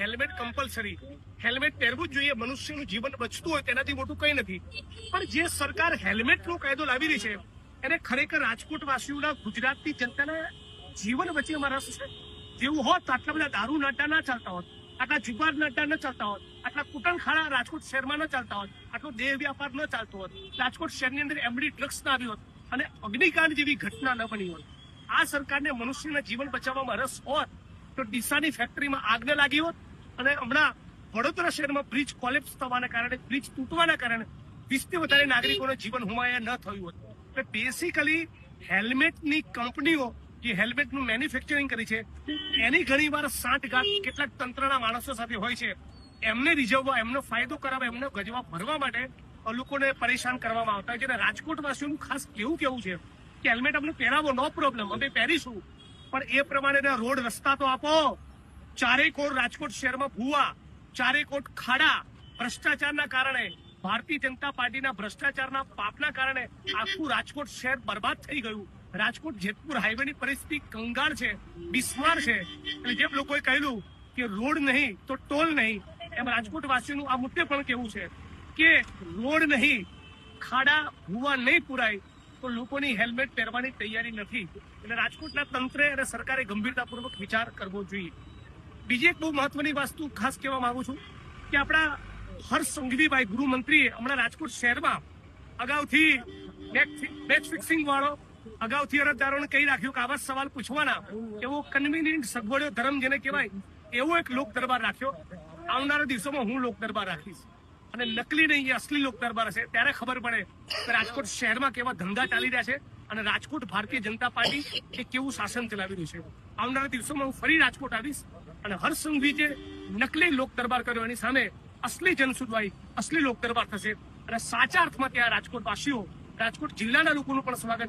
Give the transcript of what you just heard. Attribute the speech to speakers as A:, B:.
A: Compulsory helmet પહેરવું જ જોઈએ. મનુષ્યનું જીવન બચતું હોય તેનાથી મોટું કંઈ નથી. પણ જે સરકાર હેલ્મેટનો કાયદો લાવી રહી છે, એને ખરેખર રાજકોટ વાસીઓના ગુજરાતની જનતાના જીવન વચ્ચે એમાં રસ છે. જેવું હોત, આટલા બધા દારૂ નાટા ના ચાલતા હોત, આટલા જુગાર નાટા ન ચાલતા હોત, આટલા કુટનખાડા રાજકોટ શહેરમાં ન ચાલતા હોત, આટલો દેહ વ્યાપાર ન ચાલતો હોત, રાજકોટ શહેરની અંદર એમડી ડ્રગ્સ ના આવી હોત અને અગ્નિકાંડ જેવી ઘટના ન બની હોત. આ સરકારને મનુષ્યના જીવન બચાવવામાં રસ હોત, તો ડીસાની ફેક્ટરીમાં આગ ન લાગી હોત અને હમણાં વડોદરા શહેરમાં બ્રિજ કોલેપ્સ થવાના કારણે, બ્રિજ તૂટવાના કારણે વીસથી વધારે નાગરિકોનું જીવન હુમાયા ન થયું હોત. એટલે બેસિકલી હેલ્મેટની કંપનીઓ જે હેલ્મેટનું મેન્યુફેક્ચરિંગ કરી છે, એની ઘણી વાર સાંઠગાંઠ કેટલાક તંત્રના માણસો સાથે હોય છે. એમને રીઝવવા, એમનો ફાયદો કરાવવા, એમનો ગજવા ભરવા માટે લોકોને પરેશાન કરવામાં આવતા હોય છે. અને રાજકોટવાસીઓનું ખાસ કેવું કેવું છે કે હેલ્મેટ અમને પહેરાવો, નો પ્રોબ્લેમ અમે પહેરીશું. પણ એ પ્રમાણેના રોડ રસ્તા તો આપો. ચારેય કોર રાજકોટ શહેરમાં ભૂવા, ચારેય કોટ ખાડા, ભ્રષ્ટાચારના કારણે, ભારતીય જનતા પાર્ટીના ભ્રષ્ટાચારના પાપના કારણે આખું રાજકોટ શહેર બરબાદ થઈ ગયું. રાજકોટ જેતપુર હાઈવેની પરિસ્થિતિ કંગાળ છે, બિસ્માર છે. અને જેમ લોકોએ કહેલું કે રોડ નહીં તો ટોલ નહીં, એમ રાજકોટ વાસીનું આ મુદ્દે પણ કેવું છે કે રોડ નહીં, ખાડા, ભૂવા નહીં પુરાય તો લોકોની હેલ્મેટ પહેરવાની તૈયારી નથી. એટલે રાજકોટના તંત્રે અને સરકારે ગંભીરતાપૂર્વક વિચાર કરવો જોઈએ. બીજી એક બહુ મહત્વની વસ્તુ ખાસ કહેવા માંગુ છું કે આપણા હર્ષ સંઘવીભાઈ ગૃહમંત્રીએ હમણાં રાજકોટ શહેરમાં અગાઉથી મેચ ફિક્સિંગ વાળો, અગાઉથી અરજદારોને કહી રાખ્યું કે આવા સવાલ પૂછવાના. એવો કન્વીનિયન્ટ સગવડો ધર્મ જેને કહેવાય, એવો એક લોક દરબાર રાખ્યો. આવનારા દિવસોમાં હું લોક દરબાર રાખીશ. અને નકલી નહીં અસલી લોક દરબાર હશે. ત્યારે ખબર પડે કે રાજકોટ શહેરમાં કેવા ધંધા ચાલી રહ્યા છે. અને રાજકોટ ભારતીય જનતા પાર્ટી એ કેવું શાસન ચલાવી રહ્યું છે? આવનારા દિવસોમાં હું ફરી રાજકોટ આવીશ અને હર્ષ જે નકલી લોક દરબાર કર્યો. એની સામે અસલી જનસુદવાઈ અસલી લોક દરબાર થશે. અને સાચા અર્થમાં ત્યાં રાજકોટ વાસીઓ રાજકોટ જિલ્લાના લોકોનું પણ સ્વાગત